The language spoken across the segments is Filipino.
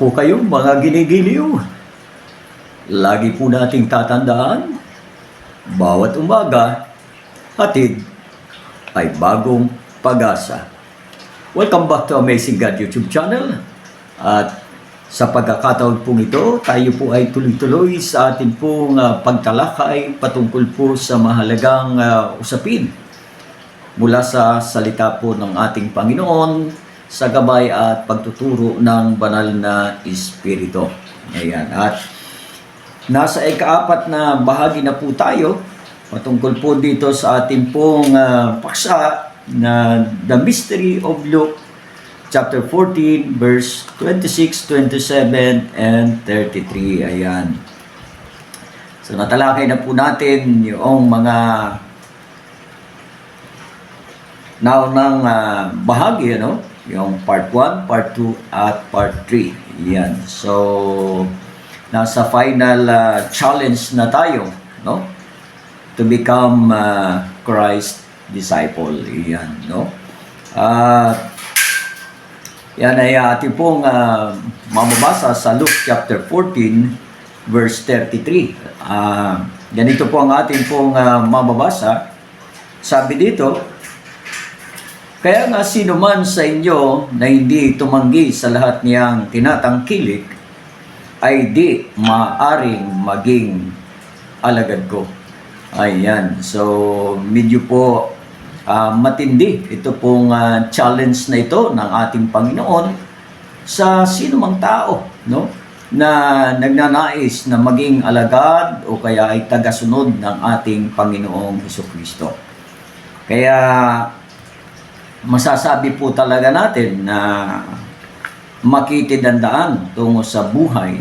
Po kayo mga ginigiliw? Lagi po nating tatandaan, bawat umaga, hatid ay bagong pag-asa. Welcome back to Amazing God YouTube channel. At sa pagkakataon pong ito, tayo po ay tuloy-tuloy sa ating pong ah, pagtalakay patungkol po sa mahalagang ah, usapin mula sa salita po ng ating Panginoon sa gabay at pagtuturo ng banal na Espiritu. Ayan. At nasa ikaapat na bahagi na po tayo patungkol po dito sa ating pong ah, paksa na The Mystery of Luke chapter 14 verse 26, 27 and 33. Ayan. So natalakay na po natin yung mga naunang uh, bahagi, ano? Yung part 1, part 2, at part 3. Yan. So, nasa final uh, challenge na tayo, no? To become uh, Christ disciple. Yan, no? At yan ay ating pong uh, mamabasa sa Luke chapter 14 verse 33. Ah, ganito po ang ating pong uh, mamabasa. Sabi dito, kaya nga sino man sa inyo na hindi tumanggi sa lahat niyang tinatangkilik, ay di maaring maging alagad ko. Ayan. So, medyo po ah, matindi ito pong ah, challenge na ito ng ating Panginoon sa sino mang tao, no? na nagnanais na maging alagad o kaya ay tagasunod ng ating Panginoong Heso Kristo. Kaya masasabi po talaga natin na makitidandaan tungo sa buhay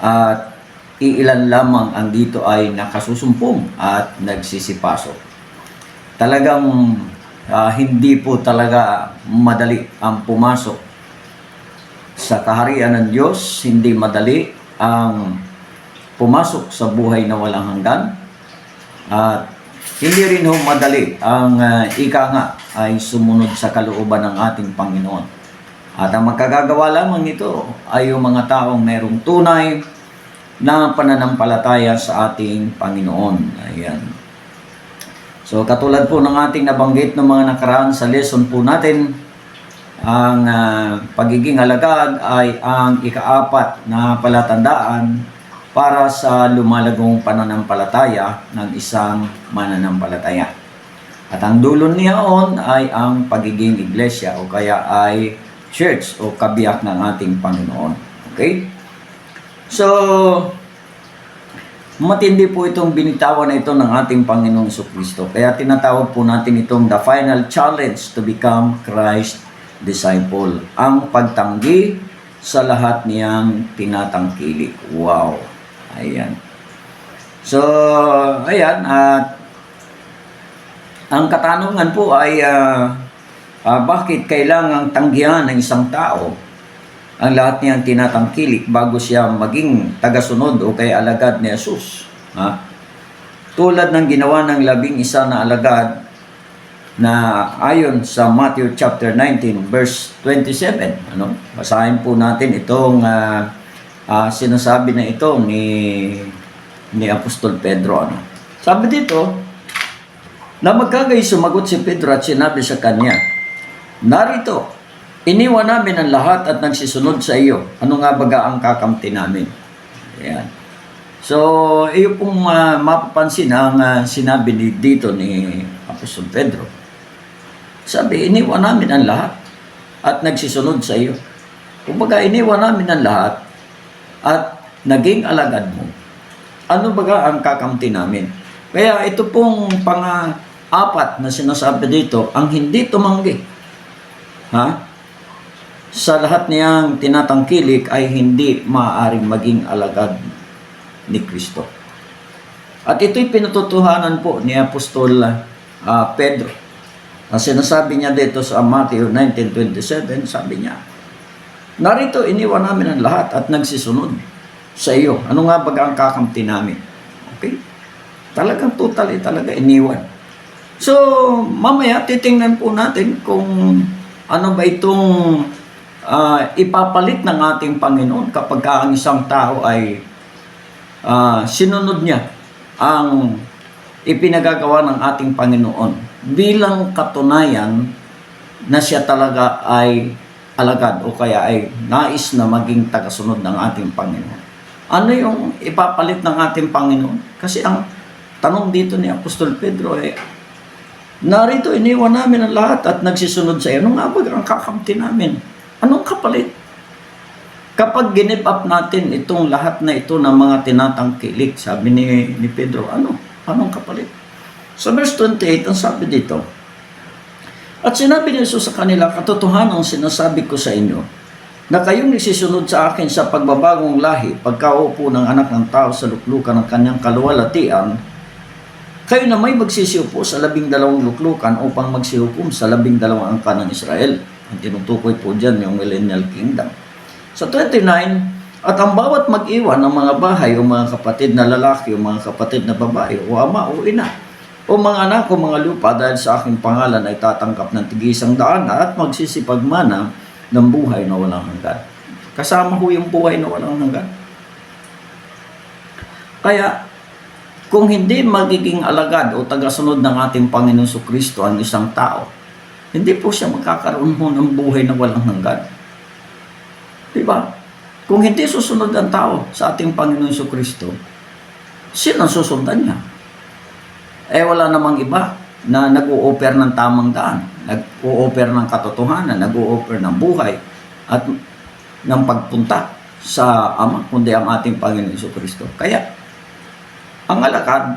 at iilan lamang ang dito ay nakasusumpong at nagsisipasok. Talagang ah, hindi po talaga madali ang pumasok sa kaharian ng Diyos, hindi madali ang pumasok sa buhay na walang hanggan at hindi rin ho madali ang uh, ika nga ay sumunod sa kalooban ng ating Panginoon. At ang magkagagawa lamang nito ay yung mga taong mayroong tunay na pananampalataya sa ating Panginoon. Ayan. So katulad po ng ating nabanggit ng mga nakaraan sa lesson po natin, ang ah, pagiging alagad ay ang ikaapat na palatandaan para sa lumalagong pananampalataya ng isang mananampalataya. At ang dulo niyaon ay ang pagiging iglesia o kaya ay church o kabiyak ng ating Panginoon. Okay? So, matindi po itong binitawan na ito ng ating Panginoong Kristo. Kaya tinatawag po natin itong the final challenge to become Christ disciple. Ang pagtanggi sa lahat niyang tinatangkilik. Wow. Ayan. So, ayan. At ang katanungan po ay ah, ah, bakit kailangang tanggihan ng isang tao ang lahat niyang tinatangkilik bago siya maging tagasunod o kay alagad ni Jesus. Ha? Tulad ng ginawa ng labing isa na alagad na ayon sa Matthew chapter 19 verse 27 ano basahin po natin itong ah, ah, sinasabi na ito ni ni Apostol Pedro ano sabi dito na magkagay sumagot si Pedro at sinabi sa kanya narito iniwan namin ang lahat at nagsisunod sa iyo ano nga baga ang kakamti namin Ayan. So, iyo pong ah, mapapansin ang ah, sinabi ni, dito ni Apostol Pedro. Sabi, iniwan namin ang lahat at nagsisunod sa iyo. Kumbaga, iniwan namin ang lahat at naging alagad mo. Ano baga ang kakamti namin? Kaya ito pong pang-apat na sinasabi dito, ang hindi tumanggi. Ha? Sa lahat niyang tinatangkilik ay hindi maaaring maging alagad ni Kristo. At ito'y pinatutuhanan po ni Apostol ah, Pedro. Ang sinasabi niya dito sa Matthew 19.27, sabi niya, Narito iniwan namin ang lahat at nagsisunod sa iyo. Ano nga ba ang kakamti namin? Okay? Talagang totally talaga iniwan. So, mamaya titingnan po natin kung ano ba itong ah, ipapalit ng ating Panginoon kapag ka ang isang tao ay ah, sinunod niya ang ipinagagawa ng ating Panginoon bilang katunayan na siya talaga ay alagad o kaya ay nais na maging tagasunod ng ating Panginoon. Ano yung ipapalit ng ating Panginoon? Kasi ang tanong dito ni Apostol Pedro eh, narito iniwan namin ang lahat at nagsisunod sa iyo. Ano nga ba ang kakamti namin? Anong kapalit? Kapag give up natin itong lahat na ito ng mga tinatangkilik, sabi ni, ni Pedro, ano? Anong kapalit? Sa verse 28, ang sabi dito, At sinabi ni Jesus sa kanila, katotohanan sinasabi ko sa inyo, na kayong nagsisunod sa akin sa pagbabagong lahi, pagkaupo ng anak ng tao sa luklukan ng kanyang kaluwalhatian, kayo na may magsisiupo sa labing dalawang luklukan upang magsihukom sa labing dalawang angka ng Israel. Ang tinutukoy po dyan yung millennial kingdom. Sa 29, at ang bawat mag-iwan ng mga bahay o mga kapatid na lalaki o mga kapatid na babae o ama o ina o mga anak o mga lupa dahil sa aking pangalan ay tatanggap ng tigisang daan at magsisipagmana ng buhay na walang hanggan. Kasama ho yung buhay na walang hanggan. Kaya, kung hindi magiging alagad o tagasunod ng ating Panginoon Su Kristo ang isang tao, hindi po siya magkakaroon ho ng buhay na walang hanggan. Diba? Kung hindi susunod ang tao sa ating Panginoon Su Kristo, sino susundan niya? Eh wala namang iba na nag-o-offer ng tamang daan, nag-o-offer ng katotohanan, nag-o-offer ng buhay at ng pagpunta sa Ama, kundi ang ating Panginoon Su Kristo. Kaya, ang alakad,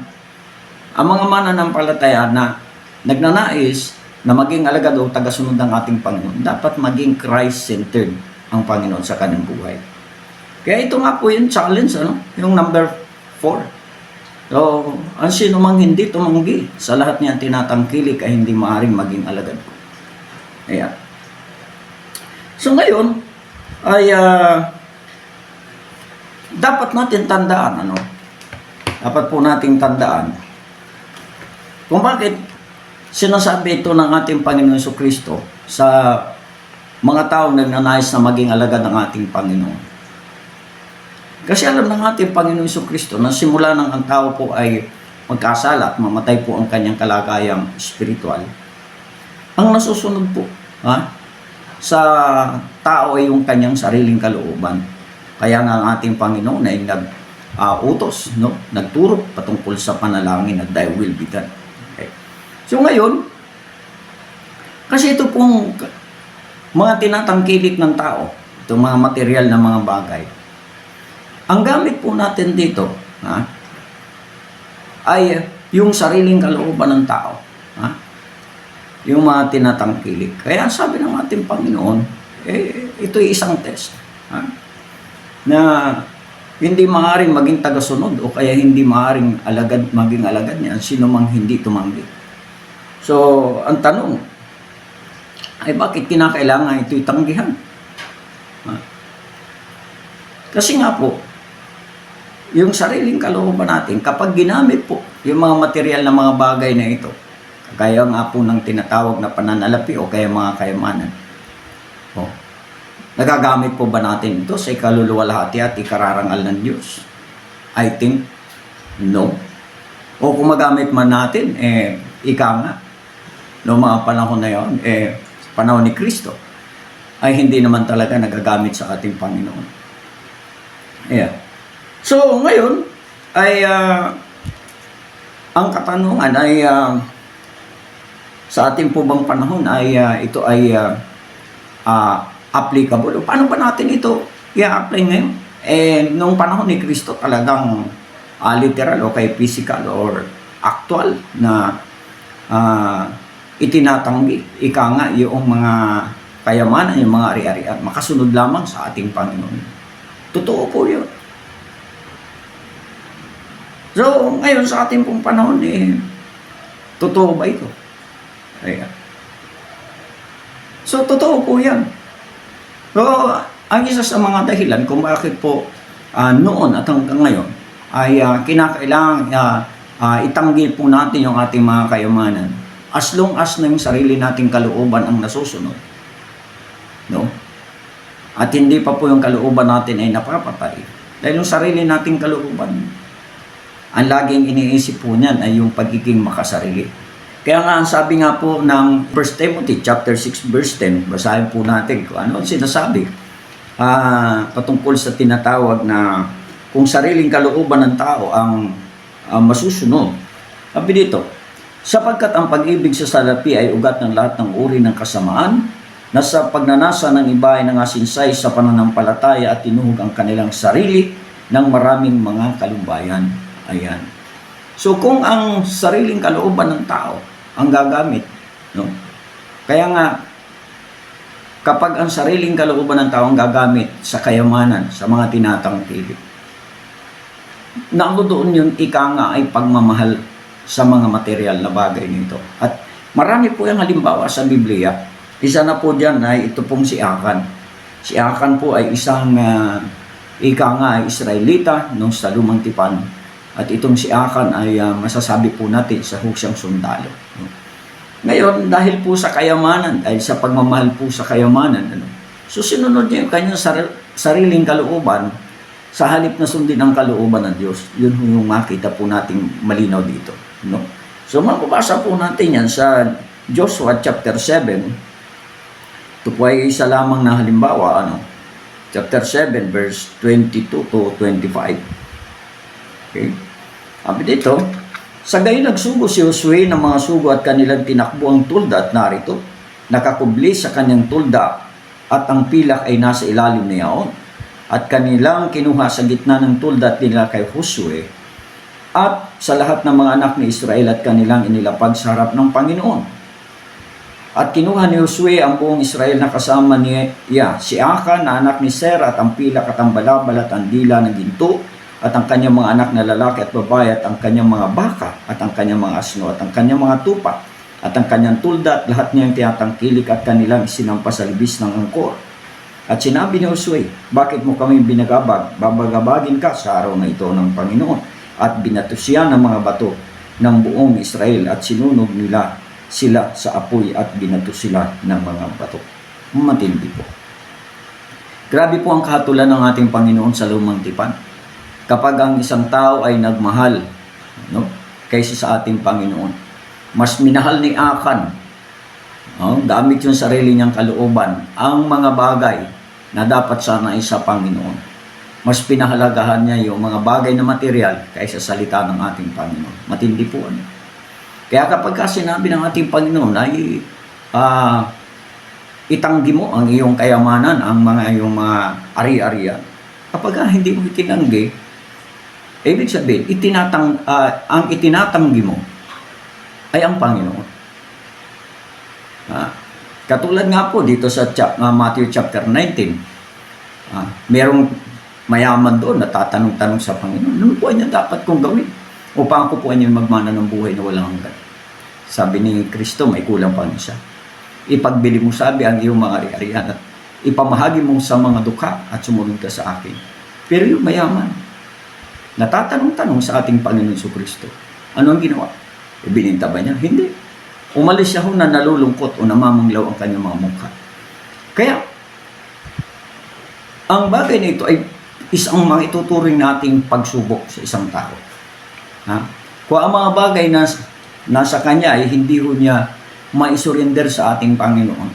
ang mga mananampalataya na nagnanais na maging alagad o tagasunod ng ating Panginoon, dapat maging Christ-centered ang Panginoon sa kanyang buhay. Kaya ito nga po yung challenge, ano? yung number 4. So, ang sino mang hindi tumanggi sa lahat niya tinatangkilik ay hindi maaaring maging alagad ko. Ayan. So ngayon, ay ah, dapat natin tandaan, ano? Dapat po nating tandaan kung bakit sinasabi ito ng ating Panginoon Yesu Kristo sa mga taong nagnanais na maging alagad ng ating Panginoon. Kasi alam ng ating Panginoon Yesu Kristo na simula ng ang tao po ay magkasala at mamatay po ang kanyang kalagayang spiritual. Ang nasusunod po ha, sa tao ay yung kanyang sariling kalooban. Kaya nga ang ating Panginoon ay nag ah, utos, no? nagturo patungkol sa panalangin na thy will be done. Okay. So ngayon, kasi ito pong mga tinatangkilik ng tao, itong mga material na mga bagay, ang gamit po natin dito, ha, ay yung sariling kalooban ng tao. Ha? Yung mga tinatangkilik. Kaya sabi ng ating Panginoon, eh, ito'y isang test. Ha? Na hindi maaaring maging tagasunod o kaya hindi maaaring alagad, maging alagad niya sino mang hindi tumanggi. So, ang tanong, ay bakit kinakailangan ito'y tanggihan? Ha? Kasi nga po, yung sariling kalooban natin, kapag ginamit po yung mga material na mga bagay na ito, kaya nga po ng tinatawag na pananalapi o kaya mga kayamanan, oh, nagagamit po ba natin ito sa ikaluluwalhati at ikararangal ng Diyos? I think, no. O kung magamit man natin, eh, ika nga, noong mga panahon na yon, eh, panahon ni Kristo, ay hindi naman talaga nagagamit sa ating Panginoon. Yeah. So, ngayon, ay ah, ang katanungan ay ah, sa ating po bang panahon ay ah, ito ay ah, ah, applicable. Paano ba natin ito i-apply ngayon? Eh, nung panahon ni Kristo talagang ah, literal o kay physical or actual na ah, itinatanggi. Ika nga yung mga kayamanan, yung mga ari-arian, makasunod lamang sa ating Panginoon. Totoo po yun. So, ngayon sa ating pong panahon, eh, totoo ba ito? Ayan. So, totoo po yan. So, ang isa sa mga dahilan kung bakit po ah, noon at hanggang ngayon ay ah, kinakailangan ah, ah, itanggi po natin yung ating mga kayamanan as long as na yung sarili nating kalooban ang nasusunod. No? At hindi pa po yung kalooban natin ay napapatay. Dahil yung sarili nating kalooban, ang laging iniisip po niyan ay yung pagiging makasarili. Kaya nga ang sabi nga po ng 1 Timothy chapter 6 verse 10, basahin po natin kung ano ang sinasabi ah patungkol sa tinatawag na kung sariling kalooban ng tao ang ang masusunod. Sabi dito, sapagkat ang pag-ibig sa salapi ay ugat ng lahat ng uri ng kasamaan, na sa pagnanasa ng iba ay nangasinsay sa pananampalataya at tinuhog ang kanilang sarili ng maraming mga kalumbayan. Ayan. So kung ang sariling kalooban ng tao ang gagamit, no? Kaya nga kapag ang sariling kalooban ng tao ang gagamit sa kayamanan, sa mga tinatangkilik, doon yung ika nga ay pagmamahal sa mga material na bagay nito. At marami po yung halimbawa sa Biblia. Isa na po dyan ay ito pong si Akan. Si Akan po ay isang uh, ika nga ay Israelita nung sa lumang tipan. At itong si Akan ay uh, masasabi po natin sa husyang sundalo. No? Ngayon, dahil po sa kayamanan, dahil sa pagmamahal po sa kayamanan, ano, so sinunod niya yung kanyang sar- sariling kalooban sa halip na sundin ang kalooban ng Diyos. Yun yung makita po nating malinaw dito. No? So mababasa po natin yan sa Joshua chapter 7. Ito po ay isa lamang na halimbawa. Ano? Chapter 7 verse 22 to 25. Okay? Sabi dito, sa gayon nagsugo si Josue ng mga sugo at kanilang tinakbo ang tulda at narito, nakakubli sa kanyang tulda at ang pilak ay nasa ilalim niyaon at kanilang kinuha sa gitna ng tulda at nila kay Josue at sa lahat ng mga anak ni Israel at kanilang inilapag sa harap ng Panginoon. At kinuha ni Josue ang buong Israel na kasama niya, si Akan na anak ni Sera at ang pilak at ang balabal at ang dila ng ginto at ang kanyang mga anak na lalaki at babae at ang kanyang mga baka at ang kanyang mga asno at ang kanyang mga tupa at ang kanyang tulda at lahat niyang tinatangkilik at kanilang isinampa sa libis ng angkor. At sinabi ni Josue, bakit mo kami binagabag? Babagabagin ka sa araw na ito ng Panginoon. At binato siya ng mga bato ng buong Israel at sinunog nila sila sa apoy at binato sila ng mga bato. Matindi po. Grabe po ang kahatulan ng ating Panginoon sa lumang tipan. Kapag ang isang tao ay nagmahal no, kaysa sa ating Panginoon, mas minahal ni Akan, no, gamit yung sarili niyang kalooban, ang mga bagay na dapat sana ay sa Panginoon. Mas pinahalagahan niya yung mga bagay na material kaysa salita ng ating Panginoon. Matindi po ano. Kaya kapag ka sinabi ng ating Panginoon ay uh, itanggi mo ang iyong kayamanan, ang mga iyong mga ari-arian, kapag ka hindi mo itinanggi, ibig sabihin, itinatang, uh, ang itinatanggi mo ay ang Panginoon. Uh, katulad nga po dito sa uh, Matthew chapter 19, uh, merong mayaman doon, natatanong-tanong sa Panginoon, ano po niya dapat kong gawin? Upang ko po niya magmana ng buhay na walang hanggan. Sabi ni Kristo, may kulang pa niya siya. Ipagbili mo sabi ang iyong mga ari-arian at ipamahagi mo sa mga dukha at sumunod ka sa akin. Pero yung mayaman, natatanong-tanong sa ating Panginoon sa Kristo, ano ang ginawa? Ibininta ba niya? Hindi. Umalis siya ho na nalulungkot o namamanglaw ang kanyang mga mukha. Kaya, ang bagay na ito ay isang mga ituturing nating pagsubok sa isang tao. Ha? Kung ang mga bagay na nasa kanya ay hindi ho niya maisurrender sa ating Panginoon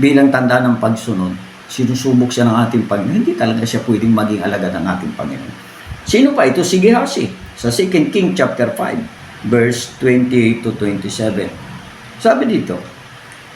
bilang tanda ng pagsunod, sinusubok siya ng ating Panginoon, hindi talaga siya pwedeng maging alagad ng ating Panginoon. Sino pa ito? Si Gehazi sa 2 King chapter 5 verse 28 to 27. Sabi dito,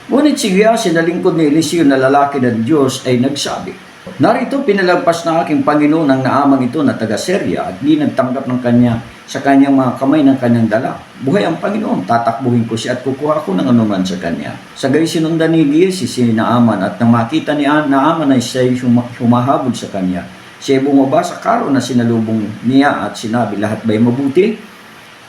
Ngunit si Gehazi na lingkod ni Eliseo na lalaki ng Diyos ay nagsabi, Narito pinalagpas ng aking Panginoon ang naamang ito na taga Syria at di nagtanggap ng kanya sa kanyang mga kamay ng kanyang dala. Buhay ang Panginoon, tatakbuhin ko siya at kukuha ko ng anuman sa kanya. Sa gayon sinundan ni Giesi si Naaman at nang makita ni Naaman ay siya humahabol sa kanya. Siya bumaba sa karo na sinalubong niya at sinabi lahat ba'y mabuti?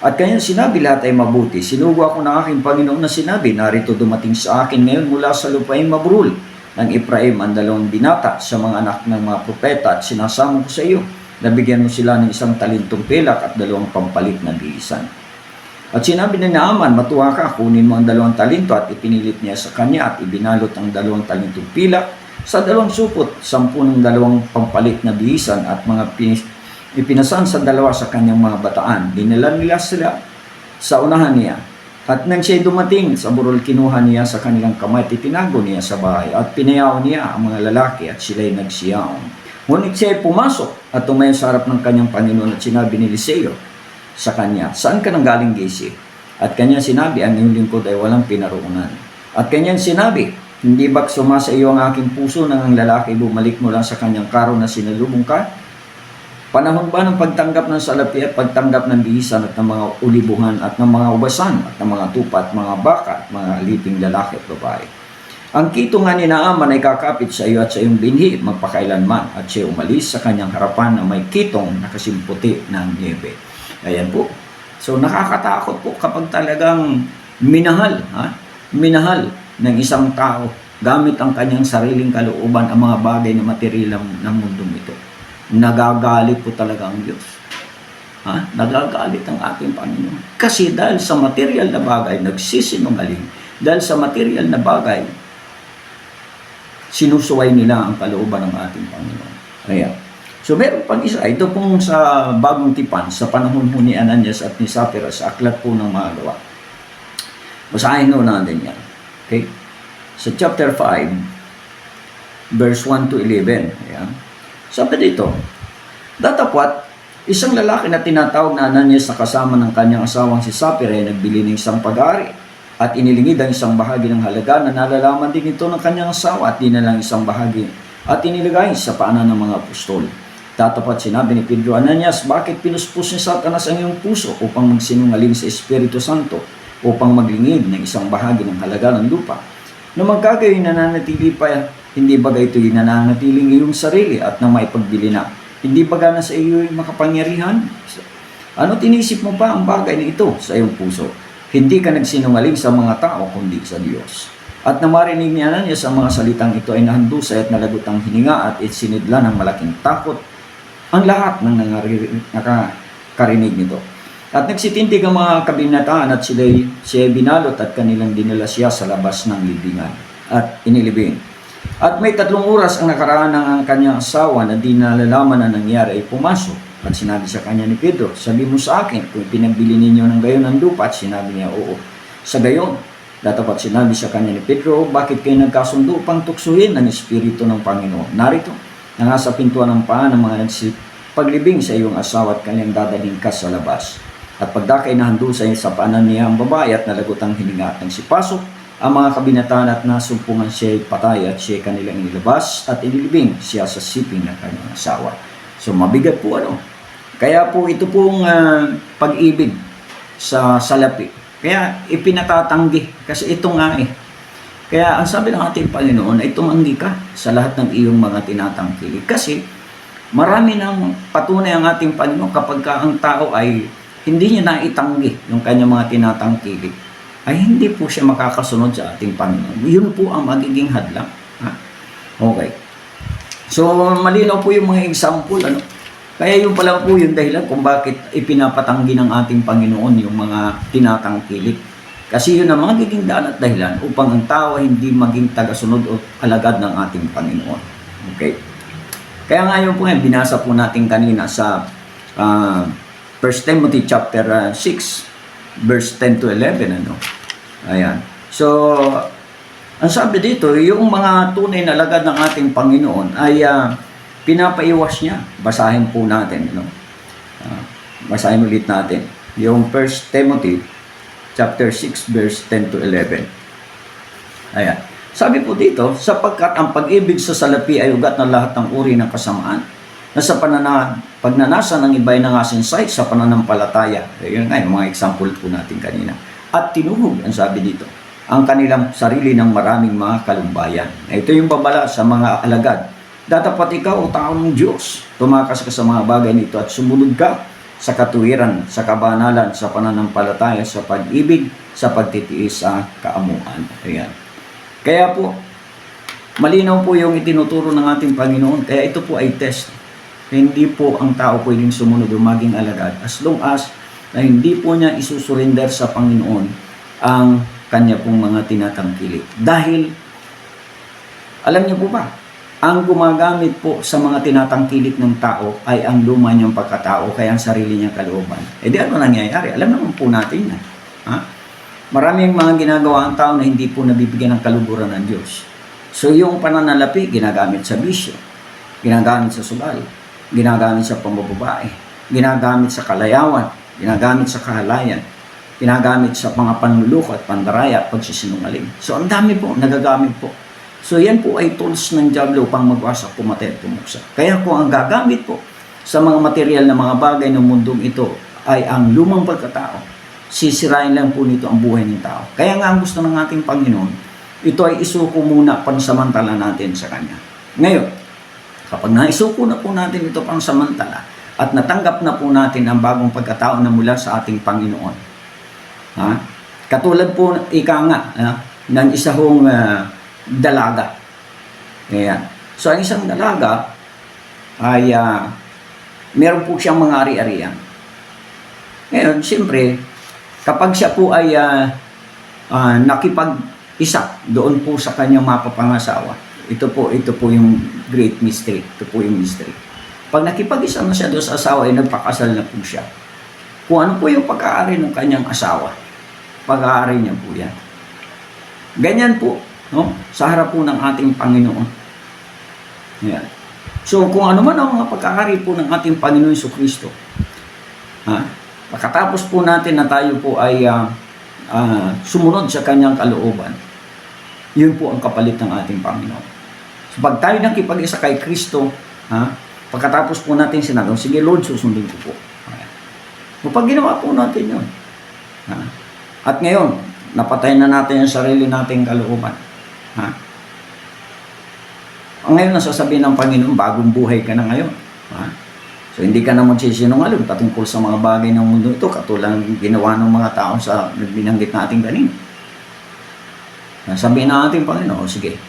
At kanyang sinabi lahat ay mabuti. Sinugo ako ng aking Panginoon na sinabi, narito dumating sa akin ngayon mula sa lupain mabrul ng Ephraim ang dalawang binata sa mga anak ng mga propeta at sinasamo ko sa iyo. Nabigyan mo sila ng isang talintong pelak at dalawang pampalit na bihisan. At sinabi ni Naaman, matuwa ka, kunin mo ang dalawang talento at ipinilit niya sa kanya at ibinalot ang dalawang talintong pilak Sa dalawang supot, sampu ng dalawang pampalit na bihisan at mga pinis, ipinasan sa dalawa sa kanyang mga bataan. Dinala nila sila sa unahan niya. At nang siya dumating sa burol, kinuha niya sa kanilang kamay at itinago niya sa bahay. At pinayaw niya ang mga lalaki at sila'y nagsiyaw. Ngunit siya pumasok at tumayo sa harap ng kanyang Panginoon at sinabi ni Eliseo sa kanya, Saan ka nang galing, Gisi? At kanya sinabi, Ang iyong lingkod ay walang pinaroonan. At kanyang sinabi, Hindi ba't sumasa iyo ang aking puso nang ang lalaki bumalik mula sa kanyang karo na sinalubong ka? Panahon ba ng pagtanggap ng salapi at pagtanggap ng bihisan at ng mga ulibuhan at ng mga ubasan at ng mga tupa at mga baka at mga aliping lalaki at babae? Ang kito nga ni Naaman ay kakapit sa iyo at sa iyong binhi magpakailanman at siya umalis sa kanyang harapan na may kitong nakasimputi ng niebe. Ayan po. So nakakatakot po kapag talagang minahal, ha? minahal ng isang tao gamit ang kanyang sariling kalooban ang mga bagay na material ng, ng mundong ito. Nagagalit po talaga ang Diyos. Ha? Nagagalit ang ating Panginoon. Kasi dahil sa material na bagay, nagsisinungaling. Dahil sa material na bagay, sinusuway nila ang kalooban ng ating Panginoon. Ayan. So meron pang isa, ito pong sa bagong tipan, sa panahon po ni Ananias at ni Sapphira, sa aklat po ng mga gawa. Basahin ho natin yan. Okay? Sa chapter 5, verse 1 to 11. Ayan. Sabi dito, Datapwat, isang lalaki na tinatawag na Ananias na kasama ng kanyang asawang si Sapphira ay nagbili ng isang pag-ari at inilingid ang isang bahagi ng halaga na nalalaman din ito ng kanyang asawa at dinalang isang bahagi at inilagay sa paanan ng mga apostol. Tatapat sinabi ni Pedro, Ananias, bakit pinuspos ni Satanas ang iyong puso upang magsinungaling sa Espiritu Santo upang maglingid ng isang bahagi ng halaga ng lupa? Na magkagayon nananatili pa, hindi ba ito'y nananatiling iyong sarili at na maipagbili na? Hindi ba na sa iyo'y makapangyarihan? Ano tinisip mo pa ang bagay na ito sa iyong puso? Hindi ka nagsinungaling sa mga tao kundi sa Diyos. At na marinig ni Ananias ang mga salitang ito ay nahandusay at nalagot ang hininga at itsinidla ng malaking takot ang lahat ng nakakarinig nito. At nagsitindig ang mga kabinataan at sila'y siya binalot at kanilang dinala siya sa labas ng libingan at inilibing. At may tatlong oras ang nakaraan ng ang kanyang asawa na di nalalaman na nangyari ay pumasok. At sinabi sa kanya ni Pedro, sabi mo sa akin kung pinagbili ninyo ng gayon ng lupa at sinabi niya oo. Sa gayon, datapat sinabi sa kanya ni Pedro, bakit kayo nagkasundo upang tuksuhin ang Espiritu ng Panginoon? Narito, na nga pintuan ng paa ng mga nagsipaglibing sa iyong asawa at kanyang dadaling ka sa labas. At pagdakay na handusay sa paanan niya ang babae at nalagot ang hininga at nang sipasok, ang mga kabinataan at nasumpungan siya ay patay at siya kanilang inilabas at inilibing siya sa siping ng kanyang asawa. So mabigat po ano. Kaya po ito pong ah, pag-ibig sa salapi. Kaya ipinatatanggi kasi ito nga eh. Kaya ang sabi ng ating Panginoon ay tumanggi ka sa lahat ng iyong mga tinatangkilik. Kasi marami ng patunay ang ating Panginoon kapag ka ang tao ay hindi niya naitanggi yung kanyang mga tinatangkilik, ay hindi po siya makakasunod sa ating Panginoon. Yun po ang magiging hadlang. Ha? Okay. So, malinaw po yung mga example. Ano? Kaya yung pala po yung dahilan kung bakit ipinapatanggi ng ating Panginoon yung mga tinatangkilik. Kasi yun ang magiging daan at dahilan upang ang tao hindi maging tagasunod o alagad ng ating Panginoon. Okay. Kaya nga yun po nga, binasa po natin kanina sa ah, 1 Timothy chapter ah, 6, verse 10 to 11. Ano? Ayan. So, ang sabi dito, yung mga tunay na alagad ng ating Panginoon ay ah, pinapaiwas niya. Basahin po natin. Ano? Ah, basahin ulit natin. Yung 1 Timothy chapter 6 verse 10 to 11. Ayan. Sabi po dito, sapagkat ang pag-ibig sa salapi ay ugat ng lahat ng uri ng kasamaan na sa panana, pagnanasa ng iba ay nangasinsight sa pananampalataya. Ayun nga, yung mga example po natin kanina. At tinuhog, ang sabi dito, ang kanilang sarili ng maraming mga kalumbayan. Ito yung babala sa mga alagad. Datapat ikaw, o tao ng Diyos, tumakas ka sa mga bagay nito at sumunod ka sa katuwiran, sa kabanalan, sa pananampalataya, sa pag-ibig, sa pagtitiis sa kaamuan. Ayan. Kaya po, malinaw po yung itinuturo ng ating Panginoon. Kaya ito po ay test. Hindi po ang tao pwedeng sumunod o maging alagad as long as na hindi po niya isusurrender sa Panginoon ang kanya pong mga tinatangkilik. Dahil, alam niyo po ba, ang gumagamit po sa mga tinatangkilik ng tao ay ang luma niyang pagkatao, kaya ang sarili niyang kalooban. E di ano nangyayari? Alam naman po natin na. Ha? Maraming mga ginagawa ang tao na hindi po nabibigyan ng kaluguran ng Diyos. So yung pananalapi, ginagamit sa bisyo, ginagamit sa sugal, ginagamit sa pambababae, ginagamit sa kalayawan, ginagamit sa kahalayan, ginagamit sa mga panluloko at pandaraya at pagsisinungaling. So ang dami po, nagagamit po. So yan po ay tools ng Diablo upang magwasak, pumatay at pumuksa. Kaya kung ang gagamit po sa mga material na mga bagay ng mundong ito ay ang lumang pagkatao, sisirain lang po nito ang buhay ng tao. Kaya nga ang gusto ng ating Panginoon, ito ay isuko muna pansamantala natin sa Kanya. Ngayon, kapag naisuko na po natin ito pansamantala at natanggap na po natin ang bagong pagkatao na mula sa ating Panginoon, ha? katulad po, ika nga, ha? ng isa hong ah, dalaga. Ayan. So, ang isang dalaga ay ah, meron po siyang mga ari-arian. Ngayon, siyempre, kapag siya po ay ah, ah, nakipag-isa doon po sa kanyang mapapangasawa, ito po, ito po yung great mystery. Ito po yung mystery. Pag nakipag-isa na siya doon sa asawa, ay nagpakasal na po siya. Kung ano po yung pag-aari ng kanyang asawa, pag-aari niya po yan. Ganyan po, no? sa harap po ng ating Panginoon. Yan. So, kung ano man ang mga pagkakari po ng ating Panginoon Iso Kristo, ha? pagkatapos po natin na tayo po ay ah, ah, sumunod sa kanyang kalooban, yun po ang kapalit ng ating Panginoon. Pag tayo nakipag-isa kay Kristo, ha? pagkatapos po natin sinabi, sige Lord, susundin ko po. Ayan. So, pag ginawa po natin yun, ha? at ngayon, napatay na natin yung sarili nating kalooban. Ha? Ngayon nasasabihin ng Panginoon, bagong buhay ka na ngayon. Ha? So hindi ka na magsisinungaling patungkol sa mga bagay ng mundo ito, katulad ng ginawa ng mga tao sa binanggit natin kanina. Sabihin na ating Panginoon, sige,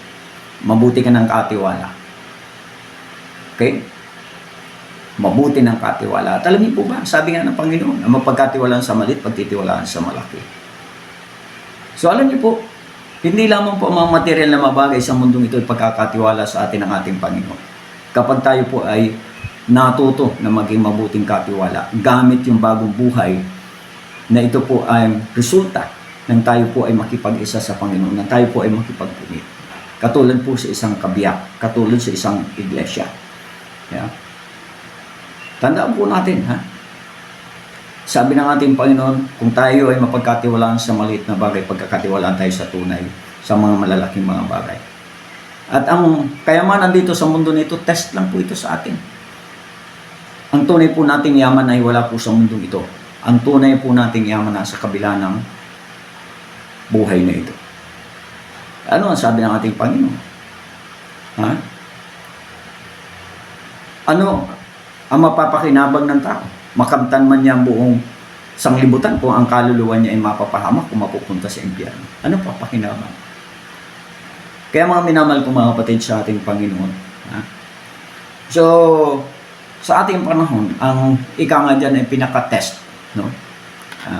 mabuti ka ng katiwala. Okay? Mabuti ng katiwala. At alam niyo po ba, sabi nga ng Panginoon, ang mapagkatiwalaan sa malit, pagtitiwalaan sa malaki. So alam niyo po, hindi lamang po ang mga material na mabagay sa mundong ito ay pagkakatiwala sa atin ng ating Panginoon. Kapag tayo po ay natuto na maging mabuting katiwala, gamit yung bagong buhay na ito po ay resulta ng tayo po ay makipag-isa sa Panginoon, na tayo po ay makipag-unit. Katulad po sa isang kabiyak, katulad sa isang iglesia. Yeah. Tandaan po natin, ha? Sabi ng ating Panginoon, kung tayo ay mapagkatiwalaan sa maliit na bagay, pagkakatiwalaan tayo sa tunay, sa mga malalaking mga bagay. At ang kayamanan dito sa mundo nito, test lang po ito sa atin. Ang tunay po nating yaman ay wala po sa mundong ito. Ang tunay po nating yaman nasa kabila ng buhay na ito. Ano ang sabi ng ating Panginoon? Ha? Ano ang mapapakinabang ng tao? makamtan man niya ang buong sanglibutan kung ang kaluluwa niya ay mapapahamak kung mapupunta sa impyerno. Ano pa pakinabang? Kaya mga minamahal ko mga kapatid sa ating Panginoon. Ha? So, sa ating panahon, ang ika nga dyan ay pinaka-test. No? Ha?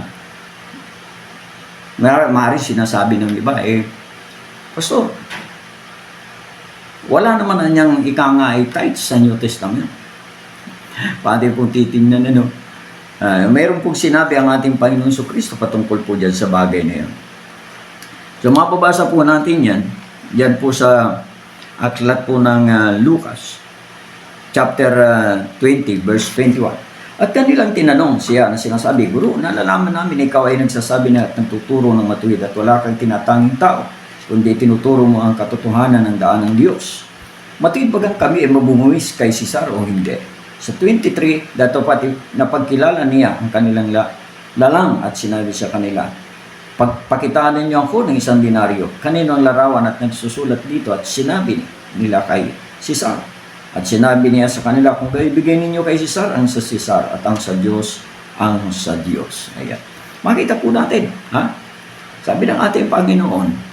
Mar Mari sinasabi ng iba, eh, Pastor, wala naman anyang ika nga tight sa New Testament. Pati pong titingnan ano. Uh, mayroon pong sinabi ang ating Panginoon sa Kristo patungkol po dyan sa bagay na yan. So mapabasa po natin yan, yan po sa aklat po ng uh, Lucas, chapter uh, 20, verse 21. At kanilang tinanong siya na sinasabi, Guru, nalalaman namin ikaw ay nagsasabi na at nagtuturo ng matuwid at wala kang tinatanging tao, kundi tinuturo mo ang katotohanan ng daan ng Diyos. Matuwid bagang kami ay mabumuwis kay Cesar o hindi? Sa 23, dato pati napagkilala niya ang kanilang la, lalang at sinabi sa kanila, Pagpakitaan ninyo ako ng isang dinaryo. Kanino ang larawan at nagsusulat dito at sinabi nila kay Cesar. At sinabi niya sa kanila, kung kayo ibigay ninyo kay Cesar, ang sa Cesar at ang sa Diyos, ang sa Diyos. Ayan. Makita po natin, ha? Sabi ng ating Panginoon,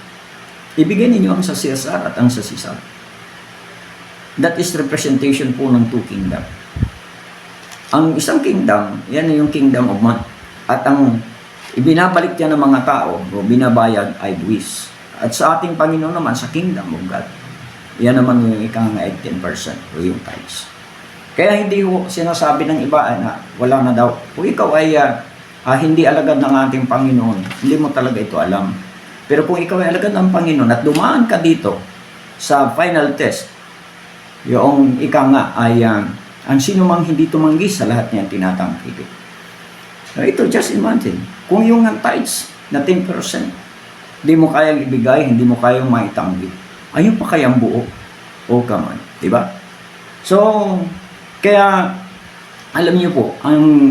ibigay ninyo ang sa Cesar at ang sa Cesar. That is representation po ng two kingdom. Ang isang kingdom, yan yung kingdom of man. At ang ibinabalik niya ng mga tao o binabayad ay buwis. At sa ating Panginoon naman, sa kingdom of God. Yan naman yung ikang 18% o yung tithes. Kaya hindi ho sinasabi ng iba ah, na wala na daw. Kung ikaw ay ah, hindi alagad ng ating Panginoon, hindi mo talaga ito alam. Pero kung ikaw ay alagad ng Panginoon at dumaan ka dito sa final test, yung ika nga ay ah, ang sino mang hindi tumanggi sa lahat niyan tinatangkilik. So, ito, just imagine, kung yung ang tithes na 10%, hindi mo kayang ibigay, hindi mo kayang maitanggi. Ayun pa kayang buo? O kaman, di ba? So, kaya, alam niyo po, ang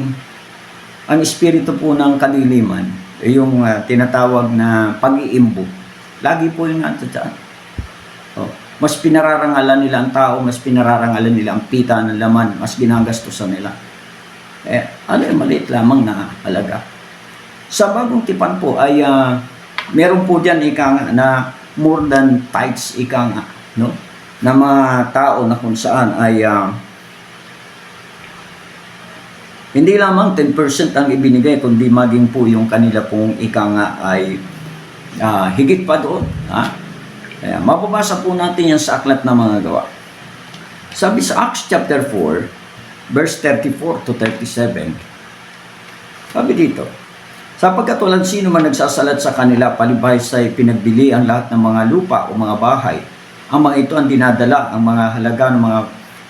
ang espiritu po ng kadiliman, yung ah, tinatawag na pag-iimbog, lagi po yung nasa dyan. Oh, mas pinararangalan nila ang tao, mas pinararangalan nila ang pita ng laman, mas ginagastusan nila. Eh, ano yung maliit lamang na halaga. Sa bagong tipan po ay ah, meron po dyan ika nga na more than tithes ika nga, no? Na mga tao na kung saan ay ah, hindi lamang 10% ang ibinigay, kundi maging po yung kanila pong ika nga ay ah, higit pa doon. Ha? Kaya mababasa po natin yan sa aklat ng mga gawa. Sabi sa Acts chapter 4, verse 34 to 37, sabi dito, sapagkat walang sino man nagsasalat sa kanila palibay sa pinagbili ang lahat ng mga lupa o mga bahay. Ang mga ito ang dinadala, ang mga halaga ng mga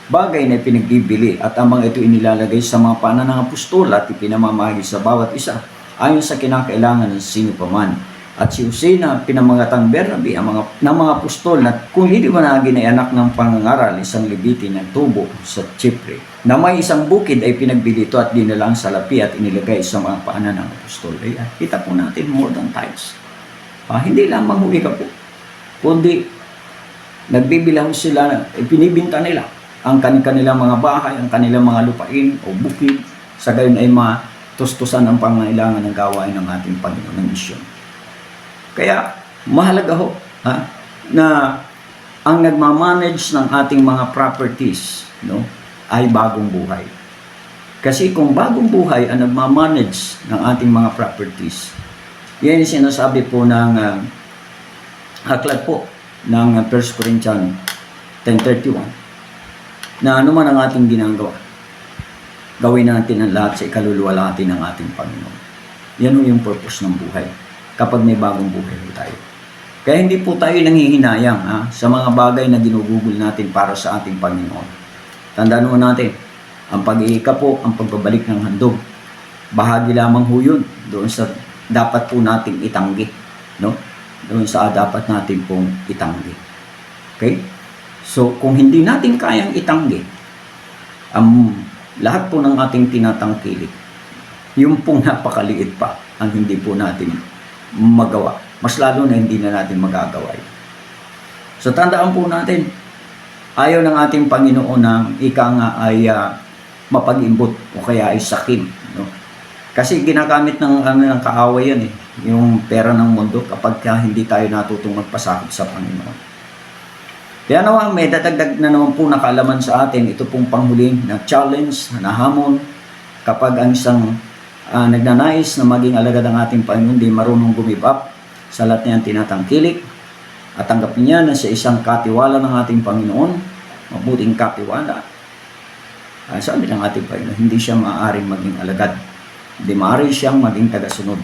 bagay na pinagbibili at ang mga ito inilalagay sa mga panan ng at ipinamamahagi sa bawat isa ayon sa kinakailangan ng sino pa man. At si Jose na pinamangatang Bernabe ang mga, ng mga apostol na kung hindi naging ay anak ng pangangaral isang libiti ng tubo sa Chipre na may isang bukid ay pinagbili ito at dinalang sa lapi at inilagay sa mga paanan ng apostol. Ay, ah, kita po natin more than times. Ah, hindi lamang huli ka po, kundi nagbibilang sila, ipinibinta nila ang kanilang mga bahay, ang kanilang mga lupain o bukid, sa gayon ay matustusan ang pangailangan ng gawain ng ating Panginoon ng misyon. Kaya, mahalaga ho ha, na ang nagmamanage ng ating mga properties no, ay bagong buhay. Kasi kung bagong buhay ang nagmamanage ng ating mga properties, yan yung sinasabi po ng uh, aklat po ng 1 Corinthians 10.31 na ano man ang ating ginagawa, gawin natin ang lahat sa ikaluluwa natin ng ating Panginoon. Yan yung purpose ng buhay kapag may bagong buhay po tayo. Kaya hindi po tayo nanghihinayang ha, sa mga bagay na ginugugol natin para sa ating Panginoon. Tandaan mo natin, ang pag-iika po, ang pagbabalik ng handog, bahagi lamang ho yun doon sa dapat po nating itanggi. No? Doon sa dapat natin pong itanggi. Okay? So, kung hindi natin kayang itanggi, ang lahat po ng ating tinatangkilik, yung pong napakaliit pa ang hindi po natin magawa. Mas lalo na hindi na natin magagawa. So tandaan po natin, ayaw ng ating Panginoon na ika nga ay uh, mapag-imbot o kaya ay sakim. No? Kasi ginagamit ng, ano, ng kaaway yan eh, yung pera ng mundo kapag ka hindi tayo natutong magpasakop sa Panginoon. Kaya naman may dadagdag na naman po nakalaman sa atin ito pong panghuling na challenge, na hamon kapag ang isang uh, nagnanais na maging alagad ng ating Panginoon, di marunong give up sa lahat niyang tinatangkilik at tanggapin niya na sa isang katiwala ng ating Panginoon, mabuting katiwala. Uh, sabi ng ating Panginoon, hindi siya maaaring maging alagad. Hindi maaari siyang maging tagasunod.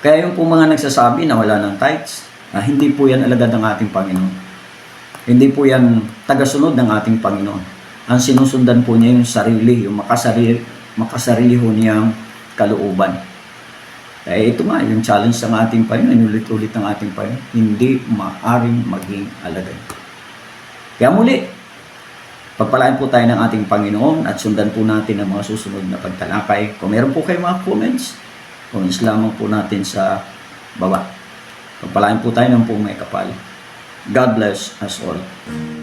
Kaya yung po mga nagsasabi na wala ng tithes, uh, hindi po yan alagad ng ating Panginoon. Hindi po yan tagasunod ng ating Panginoon. Ang sinusundan po niya yung sarili, yung makasarili, makasarili ho niyang kalooban. Eh, ito nga, yung challenge ng ating Panginoon, ulit-ulit ng ating Panginoon, hindi maaring maging alagad. Kaya muli, pagpalaan po tayo ng ating Panginoon at sundan po natin ang mga susunod na pagtalakay. Kung meron po kayo mga comments, comments lamang po natin sa baba. Pagpalaan po tayo ng pong may kapal. God bless us all.